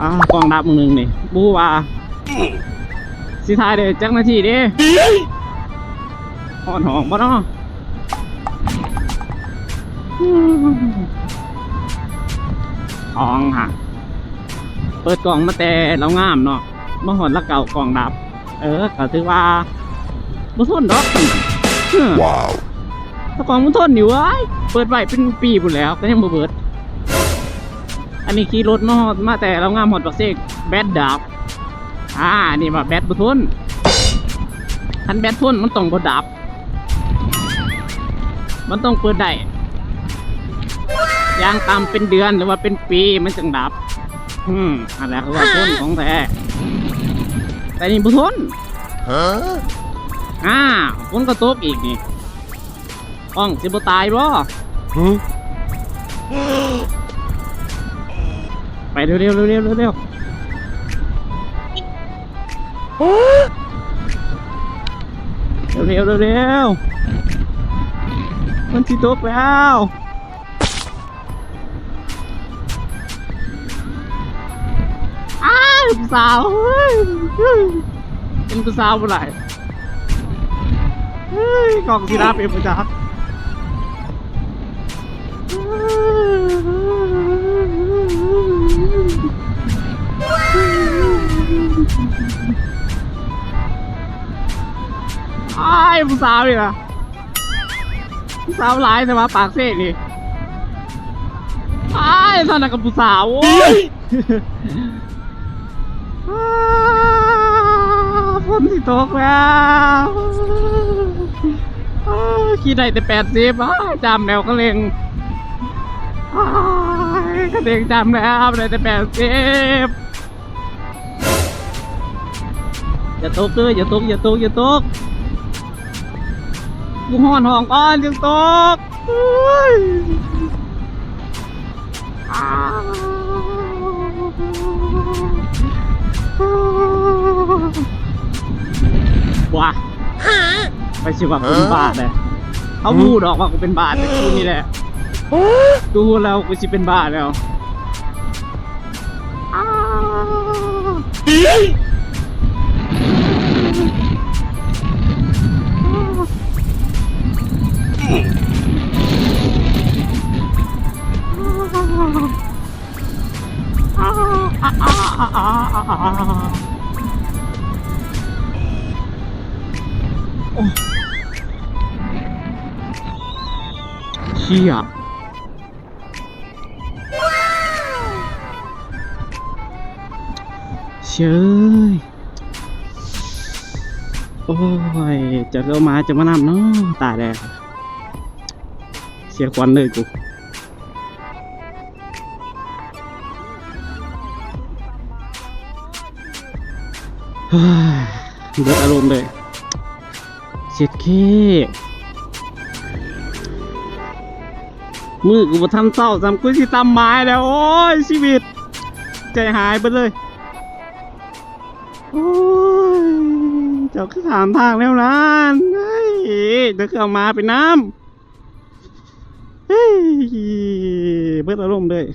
อ่ากองดับมึงหนึ่งนี่บูว่าสิทายเด้จักนาทีเด้หอนหองบ่เนาะอืมทองค่ะ เปิดกล่องมาแต่เรางามเนาะมาหอนละเก่ากล่องดับ เออก็ถือว่าบ่ทนดอกเฮ้อ Wow. ถ้ากล่องมันทนอยู่เว้ยเปิดไว้เป็นปีพุ่นแล้วก็ยังบ่เบิด อันนี้ขี่รถมาฮอดมาแต่เรางามฮอดปักเซกแบตดับอ่านี่ว่าแบตบ่ทนคันแบตทนมันต้องบ่ดับ มันต้องเปิดได้ยางตามเป็นเดือนหรือว่าเป็นปีมันจึงดับ อืมอันแหละคือว่าทนของแท้แต่นี่บ่ทน Huh? อ่าฝนก็ตกอีกนี่อ้องสิบ่ตายบ่ Huh? ไปเร็วๆเร็วๆเร็วๆเร็วๆเร็วๆเร็วๆมันสิตกแล้วอ้าวผู้สาวเฮ้ยเฮ้ยเป็นผู้สาวเมื่อไหร่เฮ้ยกล่องสีดาเป็นประจักษ์ ไอ้ายผู้สาวนี่นะผู้สาวหลายแต่ว่าปากเสกนี่ไอ้ายท่านนะกับผู้สาวโอ้ยอ้าวฝนสิตกแล้วอ้าวขี่ได้แต่แปดสิบอ้ายจำแล้วก็เล็งอ้ายก็เล็งจำแล้วได้แต่แปดสิบอย่าตกเลยอย่าตกอย่าตกอย่าตก กูห่อนห้องก่อนจึงตกเฮ้ยอ้าวว้าไปสิว่ากูเป็นบาทเลยเขาพูดออกว่ากูเป็นบาทแต่กูนี่แหละกูพูดแล้วกูจะเป็นบาทแล้ว เชี่ยเชยโอ้ยจะเริ่มมาจะมานำเนาะตายแล้วเสียควันเลยกู เฮ้ยเบิดอารมณ์เลยเช็ดเคมือกูบ่ทันเศร้าจำกูสิตำไม้แล้ว โอ้ย ชีวิต ใจหายไปเลย โอ้ย เจ้าคือถามทางแล้วนะเฮ้ยเดี๋ยวเครื่องมาเป็นน้ำเฮ้ยเบิดอารมณ์เลย